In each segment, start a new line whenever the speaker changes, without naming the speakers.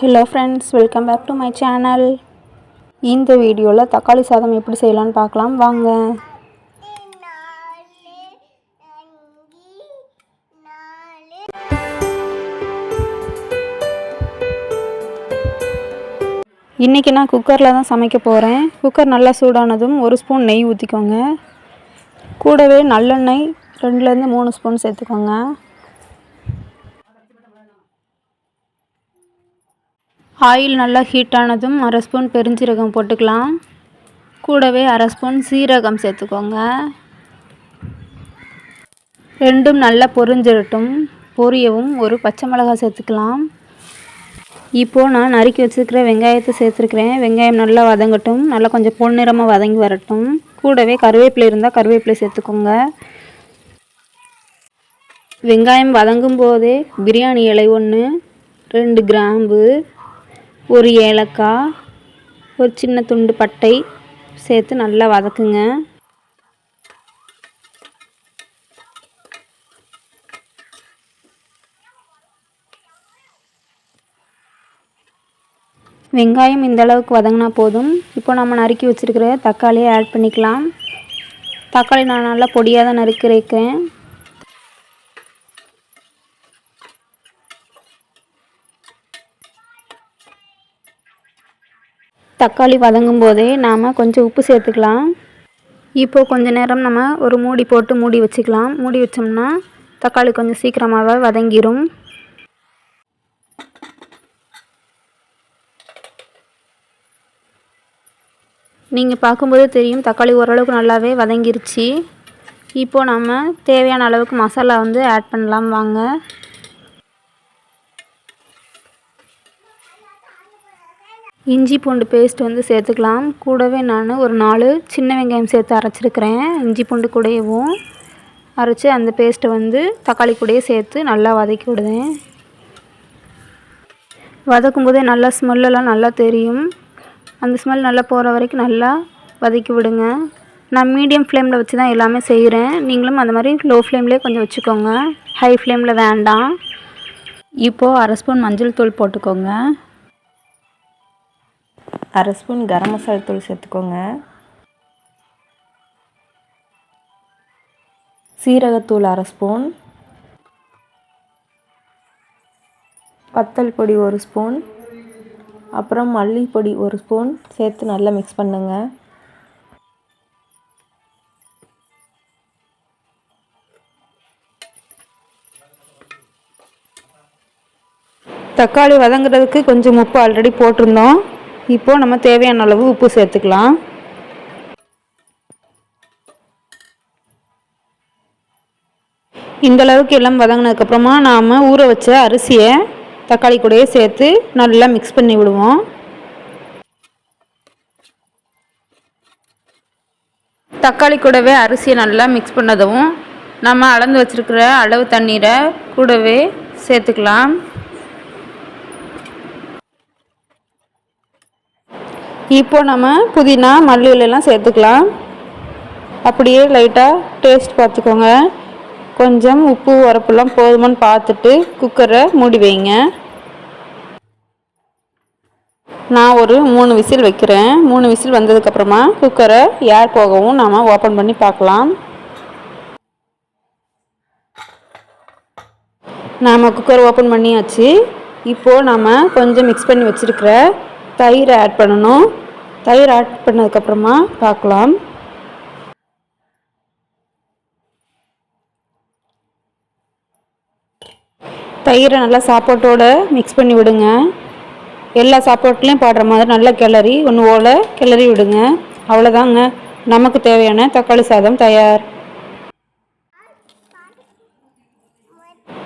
Hello friends welcome back to my channel இந்த வீடியோவில் தக்காளி சாதம் எப்படி செய்யலான்னு பார்க்கலாம். வாங்க. இன்றைக்கி நான் குக்கரில் தான் சமைக்க போகிறேன் குக்கர் நல்லா சூடானதும் ஒரு ஸ்பூன் நெய் ஊற்றிக்கோங்க கூடவே நல்லெண்ணெய் ரெண்டுலேருந்து மூணு ஸ்பூன் சேர்த்துக்கோங்க. ஆயில் நல்லா ஹீட் ஆனதும் அரை ஸ்பூன் பெருஞ்சீரகம் போட்டுக்கலாம். கூடவே அரை ஸ்பூன் சீரகம் சேர்த்துக்கோங்க. ரெண்டும் நல்லா பொரிஞ்சிடட்டும். பொரியவும் ஒரு பச்சை மிளகாய் சேர்த்துக்கலாம். இப்போது நான் நறுக்கி வச்சுருக்கிற வெங்காயத்தை சேர்த்துருக்குறேன். வெங்காயம் நல்லா வதங்கட்டும். நல்லா கொஞ்சம் பொன்னிறமாக வதங்கி வரட்டும். கூடவே கருவேப்பிலை இருந்தால் கருவேப்பிலை சேர்த்துக்கோங்க. வெங்காயம் வதங்கும் போதே பிரியாணி இலை ஒன்று ரெண்டு கிராம்பு ஒரு ஏலக்காய் ஒரு சின்ன துண்டு பட்டை சேர்த்து நல்லா வதக்குங்க. வெங்காயம் இந்த அளவுக்கு வதங்கினா போதும். இப்போ நம்ம நறுக்கி வச்சுருக்கிற தக்காளியை ஆட் பண்ணிக்கலாம். தக்காளி நான் நல்லா பொடியாக தான் நறுக்கிறேன். தக்காளி வதங்கும் போதே நாம் கொஞ்சம் உப்பு சேர்த்துக்கலாம். இப்போது கொஞ்ச நேரம் நம்ம ஒரு மூடி போட்டு மூடி வச்சுக்கலாம். மூடி வச்சோம்னா தக்காளி கொஞ்சம் சீக்கிரமாகவே வதங்கிடும் நீங்கள் பார்க்கும்போது தெரியும் தக்காளி ஓரளவுக்கு நல்லாவே வதங்கிருச்சு. இப்போது நம்ம தேவையான அளவுக்கு மசாலா வந்து ஆட் பண்ணலாம். வாங்க. இஞ்சி பூண்டு பேஸ்ட் வந்து சேர்த்துக்கலாம். கூடவே நான் ஒரு நாலு சின்ன வெங்காயம் சேர்த்து அரைச்சிருக்கிறேன். இஞ்சி பூண்டு கூடயவும் அரைச்சி அந்த பேஸ்ட்டை வந்து தக்காளி கூடயே சேர்த்து நல்லா வதக்கி விடுவேன். வதக்கும் போதே நல்லா ஸ்மெல்லெல்லாம் நல்லா தெரியும். அந்த ஸ்மெல் நல்லா போகிற வரைக்கும் நல்லா வதக்கி விடுங்க. நான் மீடியம் ஃப்ளேமில் வச்சு தான் எல்லாமே செய்கிறேன் நீங்களும் அந்த மாதிரி லோ ஃப்ளேம்லேயே கொஞ்சம் வச்சுக்கோங்க. ஹை ஃப்ளேமில் வேண்டாம். இப்போது அரை ஸ்பூன் மஞ்சள் தூள் போட்டுக்கோங்க.
அரை ஸ்பூன் கரம் மசாலா தூள் சேர்த்துக்கோங்க. சீரகத்தூள் அரை ஸ்பூன். பத்தல் பொடி ஒரு ஸ்பூன். அப்புறம் மல்லிப்பொடி ஒரு ஸ்பூன் சேர்த்து நல்லா மிக்ஸ் பண்ணுங்க.
தக்காளி வதங்குறதுக்கு கொஞ்சம் உப்பு ஆல்ரெடி போட்டிருந்தோம். இப்போது நம்ம தேவையான அளவு உப்பு சேர்த்துக்கலாம். இந்த அளவுக்கு எல்லாம் வதங்கினதுக்கப்புறமா நாம் ஊற வச்ச அரிசியை தக்காளி கூடயே சேர்த்து நல்லா மிக்ஸ் பண்ணி விடுவோம். தக்காளி கூடவே அரிசியை நல்லா மிக்ஸ் பண்ணதும் நம்ம அளந்து வச்சுருக்கிற அளவு தண்ணீரை கூடவே சேர்த்துக்கலாம். இப்போ நம்ம புதினா மல்லியிலலாம் சேர்த்துக்கலாம். அப்படியே லைட்டாக டேஸ்ட் பார்த்துக்கோங்க. கொஞ்சம் உப்பு உரப்புலாம் போதுமான்னு பார்த்துட்டு குக்கரை மூடி வைங்க. நான் ஒரு மூணு விசில் வைக்கிறேன். மூணு விசில் வந்ததுக்கப்புறமா குக்கரை ஏர் போகவும் நாம் ஓப்பன் பண்ணி பார்க்கலாம். நாம் குக்கர் ஓப்பன் பண்ணியாச்சு. இப்போது நாம் கொஞ்சம் மிக்ஸ் பண்ணி வச்சுருக்கிற தயிர் ஆட் பண்ணணும். தயிர் ஆட் பண்ணதுக்கப்புறமா பார்க்கலாம். தயிரை நல்லா சாப்பாட்டோட மிக்ஸ் பண்ணி விடுங்க. எல்லா சாப்பாட்லேயும் பாடுற மாதிரி நல்லா கிளறி ஒன்று ஓலை கிளறி விடுங்க. அவ்வளோதாங்க நமக்கு தேவையான தக்காளி சாதம் தயார்.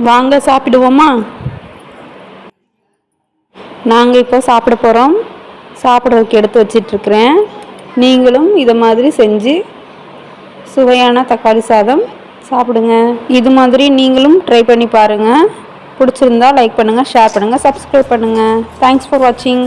வாங்க சாப்பிடுவோமா? நாங்கள் இப்போ சாப்பிட போகிறோம் சாப்பிட்றதுக்கு எடுத்து வச்சிட்ருக்கிறேன். நீங்களும் இதை மாதிரி செஞ்சு சுவையான தக்காளி சாதம் சாப்பிடுங்க. இது மாதிரி நீங்களும் ட்ரை பண்ணி பாருங்கள் பிடிச்சிருந்தா லைக் பண்ணுங்கள் ஷேர் பண்ணுங்கள் சப்ஸ்கிரைப் பண்ணுங்கள் தேங்க்ஸ் ஃபார் வாட்சிங்